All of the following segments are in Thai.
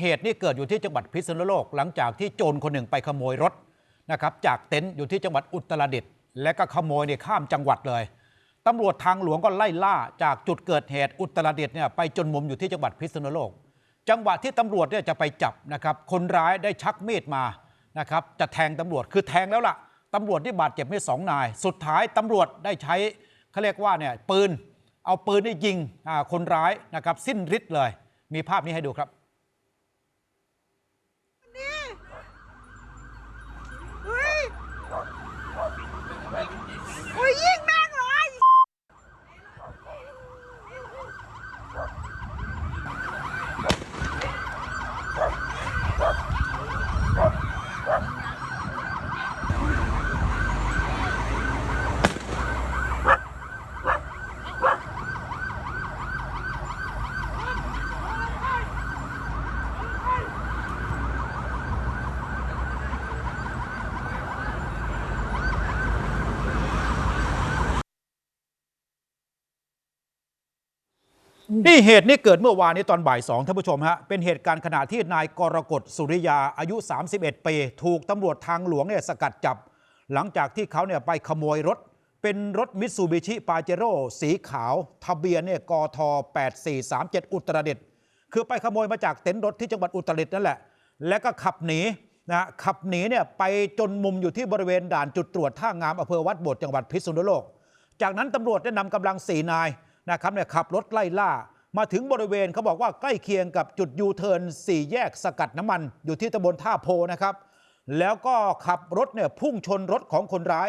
เหตุนี่เกิดอยู่ที่จังหวัดพิษณุโลก หลังจากที่โจรคนหนึ่งไปขโมยรถนะครับจากเต็นท์อยู่ที่จังหวัดอุตรดิตถ์และก็ขโมยเนี่ยข้ามจังหวัดเลยตำรวจทางหลวงก็ไล่ล่าจากจุดเกิดเหตุอุตรดิตถ์เนี่ยไปจนมุมอยู่ที่จังหวัดพิษณุโลก จังหวะที่ตำรวจเนี่ยจะไปจับนะครับคนร้ายได้ชักมีดมานะครับจะแทงตำรวจคือแทงแล้วล่ะตำรวจที่บาดเจ็บไม่สองนาย สุดท้ายตำรวจได้ใช้เขาเรียกว่าเนี่ยปืน เอาปืนนี่ยิงคนร้ายนะครับสิ้นฤทธิ์เลย มีภาพนี้ให้ดูครับ เฮ้ยโอ้ยยิงแม่งเลย นี่เหตุนี้เกิดเมื่อวานนี้ตอนบ่ายสองท่านผู้ชมฮะ เป็นเหตุการณ์ขณะที่นายกรกฎสุริยาอายุ 31 ปี ถูกตำรวจทางหลวงเนี่ยสกัดจับ หลังจากที่เขาเนี่ยไปขโมยรถ เป็นรถมิตซูบิชิปาเจโร่สีขาว ทะเบียนเนี่ยกท 8437 อุตรดิตถ์คือไปขโมยมาจากเต็นท์รถที่จังหวัดอุตรดิตถ์นั่นแหละ แล้วก็ขับหนีนะขับหนีเนี่ยไปจนมุมอยู่ที่บริเวณด่านจุดตรวจท่างามอำเภอวัดโบดจังหวัดพิษณุโลก จากนั้นตำรวจได้นำกำลังสี่นาย นะครับเนี่ยขับรถไล่ล่า มาถึงบริเวณเขาบอกว่าใกล้เคียงกับจุดยูเทิร์นสี่แยกสกัดน้ำมัน อยู่ที่ตำบลท่าโพนะครับ แล้วก็ขับรถเนี่ยพุ่งชนรถของคนร้าย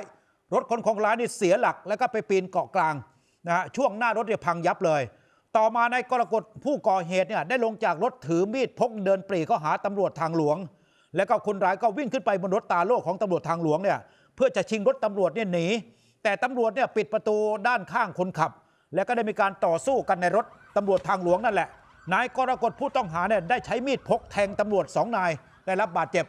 รถคนของร้ายนี่เสียหลัก แล้วก็ไปปีนเกาะกลางนะฮะช่วงหน้ารถเนี่ยพังยับเลย ต่อมาในายกรกฎผู้ก่อเหตุเนี่ยได้ลงจากรถถือมีดพกเดินปรีเข้าหาตำรวจทางหลวง แล้วก็คนร้ายก็วิ่งขึ้นไปบนรถตาโล่ของตำรวจทางหลวงเนี่ยเพื่อจะชิงรถตำรวจเนี่ยหนีแต่ตำรวจเนี่ยปิดประตูด้านข้างคนขับ แล้วก็ได้มีการต่อสู้กันในรถตำรวจทางหลวงนั่นแหละ นายกรกฎผู้ต้องหาเนี่ยได้ใช้มีดพกแทงตำรวจสองนายได้รับบาดเจ็บ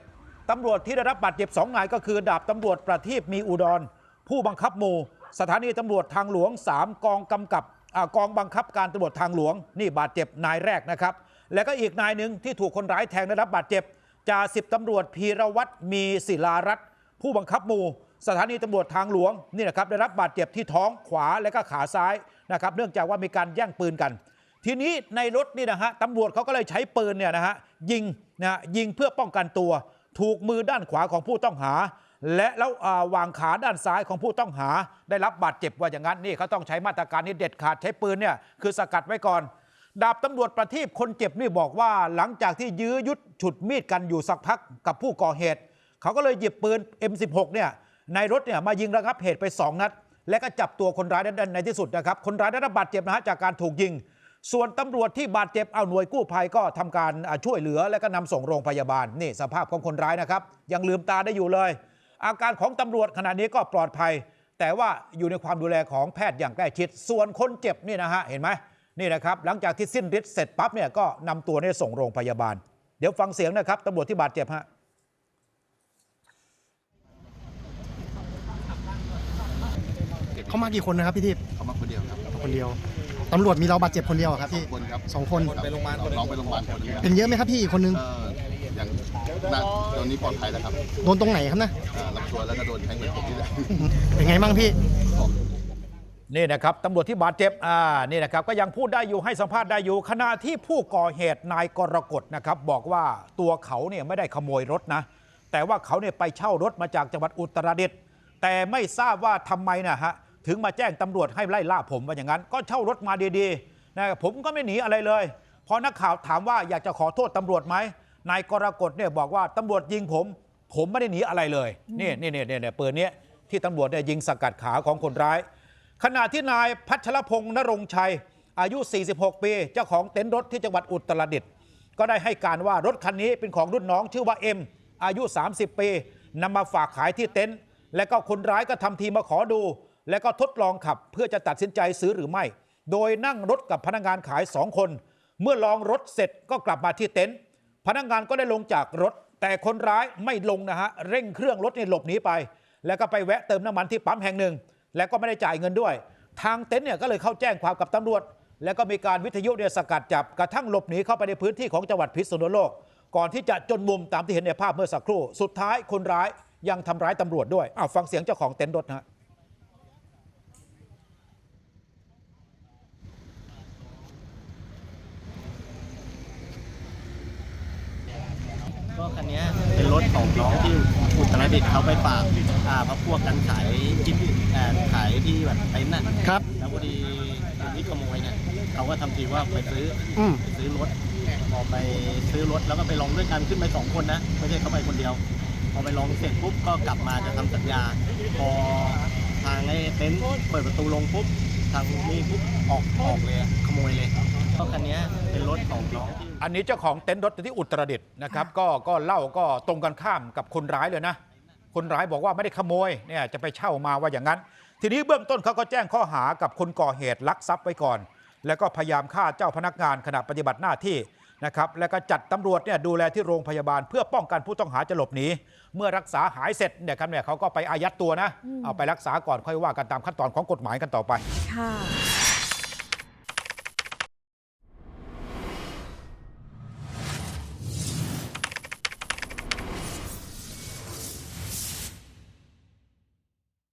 ตำรวจที่ได้รับบาดเจ็บสองนายก็คือ ดาบตำรวจประทีปมีอุดร ผู้บังคับหมู่ สถานีตำรวจทางหลวง 3 กองกำกับอกองบังคับการตำรวจทางหลวง นี่บาดเจ็บนายแรกนะครับ แล้วก็อีกนายหนึ่งที่ถูกคนร้ายแทงได้รับบาดเจ็บจ่าสิบตำรวจพีรวัตรมีศิลารัตน์ผู้บังคับหมู่ สถานีตำรวจทางหลวงนี่นะครับได้รับบาดเจ็บที่ท้องขวาและก็ขาซ้ายนะครับเนื่องจากว่ามีการแย่งปืนกัน ทีนี้ในรถนี่นะฮะตำรวจเขาก็เลยใช้ปืนเนี่ยนะฮะยิงนะยิงเพื่อป้องกันตัว ถูกมือด้านขวาของผู้ต้องหา และแล้ววางขาด้านซ้ายของผู้ต้องหา ได้รับบาดเจ็บว่าอย่างนั้นนี่เขาต้องใช้มาตรการนี้เด็ดขาดใช้ปืนเนี่ยคือสกัดไว้ก่อนดาบตำรวจประทีปคนเจ็บนี่บอกว่าหลังจากที่ยื้อยุดฉุดมีดกันอยู่สักพักกับผู้ก่อเหตุ เขาก็เลยหยิบปืน M16 เนี่ย ในรถเนี่ยมายิงระงับเหตุไป 2 นัด และก็จับตัวคนร้ายได้ในที่สุดนะครับ คนร้ายได้รับบาดเจ็บนะฮะจากการถูกยิง ส่วนตำรวจที่บาดเจ็บเอาหน่วยกู้ภัยก็ทำการช่วยเหลือและก็นำส่งโรงพยาบาลนี่สภาพของคนร้ายนะครับ ยังลืมตาได้อยู่เลย อาการของตำรวจขณะนี้ก็ปลอดภัย แต่ว่าอยู่ในความดูแลของแพทย์อย่างใกล้ชิด ส่วนคนเจ็บนี่นะฮะเห็นไหมนี่นะครับหลังจากที่สิ้นฤทธิ์เสร็จปั๊บเนี่ยก็นำตัวเนี่ยส่งโรงพยาบาล เดี๋ยวฟังเสียงนะครับตำรวจที่บาดเจ็บฮะ เขามากี่คนนะครับพี่ทิพย์เขามาคนเดียวครับคนเดียวตำรวจมีเราบาดเจ็บคนเดียวอะครับสอพี่งคนครับสองคนไปโรงพยาบาลน้องไปโรงพยาบาลคนหนึงครับเป็นเยอะไหมครับพี่อีกคนนึงก็อย่างน่าตอนนี้ปลอดภัยแล้วครับโดนตรงไหนครับนะอ่าลำตัวแล้วก็โดนแทงเหมือนผมนี่แหละ เป็นไงบ้างพี่ นี่นะครับตำรวจที่บาดเจ็บอ่านี่นะครับก็ยังพูดได้อยู่ให้สัมภาษณ์ได้อยู่ขณะที่ผู้ก่อเหตุนายกรกฎนะครับบอกว่าตัวเขาเนี่ยไม่ได้ขโมยรถนะ แต่ว่าเขาเนี่ยไปเช่ารถมาจากจังหวัดอุตรดิตถ์แต่ไม่ทราบว่าทำไมนะฮะ ถึงมาแจ้งตำรวจให้ไล่ล่าผมว่าอย่างนั้น ก็เช่ารถมาดีๆนะผมก็ไม่หนีอะไรเลย พอนักข่าวถามว่าอยากจะขอโทษตำรวจไหมนายกรกฎเนี่ยบอกว่าตำรวจยิงผม ผมไม่ได้หนีอะไรเลยนี่นี่นี่นี่นี่ปืนเนี้ยที่ตำรวจเนี่ยยิงสกัดขาของคนร้าย ขณะที่นายพัชรพงษ์นรงชัย อายุ 46 ปี เจ้าของเต็นท์รถที่จังหวัดอุตรดิตถ์ก็ได้ให้การว่ารถคันนี้เป็นของรุ่นน้องชื่อว่าเอ็มอายุ 30 ปีนำมาฝากขายที่เต็นท์และก็คนร้ายก็ทำทีมาขอดู แล้วก็ทดลองขับเพื่อจะตัดสินใจซื้อหรือไม่ โดยนั่งรถกับพนักงานขาย 2 คน เมื่อลองรถเสร็จก็กลับมาที่เต็นท์พนักงานก็ได้ลงจากรถ แต่คนร้ายไม่ลงนะฮะเร่งเครื่องรถเนี่ยหลบหนีไป แล้วก็ไปแวะเติมน้ำมันที่ปั๊มแห่งหนึ่ง แล้วก็ไม่ได้จ่ายเงินด้วย ทางเต็นท์เนี่ยก็เลยเข้าแจ้งความกับตำรวจ แล้วก็มีการวิทยุเนี่ยสกัดจับกระทั่งหลบหนีเข้าไปในพื้นที่ของจังหวัดพิษณุโลก ก่อนที่จะจนมุมตามที่เห็นในภาพเมื่อสักครู่ สุดท้ายคนร้ายยังทำร้ายตำรวจด้วยอ้าวฟังเสียงเจ้าของเต็นท์รถนะ ฮะก็คันเนี้ยเป็นรถของน้องที่อุตรดิตถ์เขาไปฝากอ่าพักพวกกันขายกินอ่าขายที่แบบเต็นท์น่ะครับ แล้วพอดีคนที่ขโมยเนี่ยเขาก็ทำทีว่าไปซื้ออืมไปซื้อรถพอไปซื้อรถแล้วก็ไปลองด้วยกันขึ้นไปสองคนนะไม่ใช่เขาไปคนเดียว พอไปลองเสร็จปุ๊บก็กลับมาจะทำสัญญา พอ ทางไอ้เต็นท์เปิดประตูลงปุ๊บทางนี่ปุ๊บออกออกเลยอะขโมยเลยก็คันเนี้ยเป็นรถของน้องที่ อันนี้เจ้าของเต็นท์รถที่อุตรดิตถ์นะครับก็ก็เล่าก็ตรงกันข้ามกับคนร้ายเลยนะ คนร้ายบอกว่าไม่ได้ขโมยเนี่ยจะไปเช่ามาว่าอย่างนั้น ทีนี้เบื้องต้นเขาก็แจ้งข้อหากับคนก่อเหตุลักทรัพย์ไว้ก่อน แล้วก็พยายามฆ่าเจ้าพนักงานขณะปฏิบัติหน้าที่ นะครับแล้วก็จัดตำรวจเนี่ยดูแลที่โรงพยาบาล เพื่อป้องกันผู้ต้องหาจะหลบหนีเมื่อรักษาหายเสร็จเนี่ยครับเนี่ยเขาก็ไปอายัดตัวนะ เอาไปรักษาก่อนค่อยว่ากันตามขั้นตอนของกฎหมายกันต่อไปค่ะ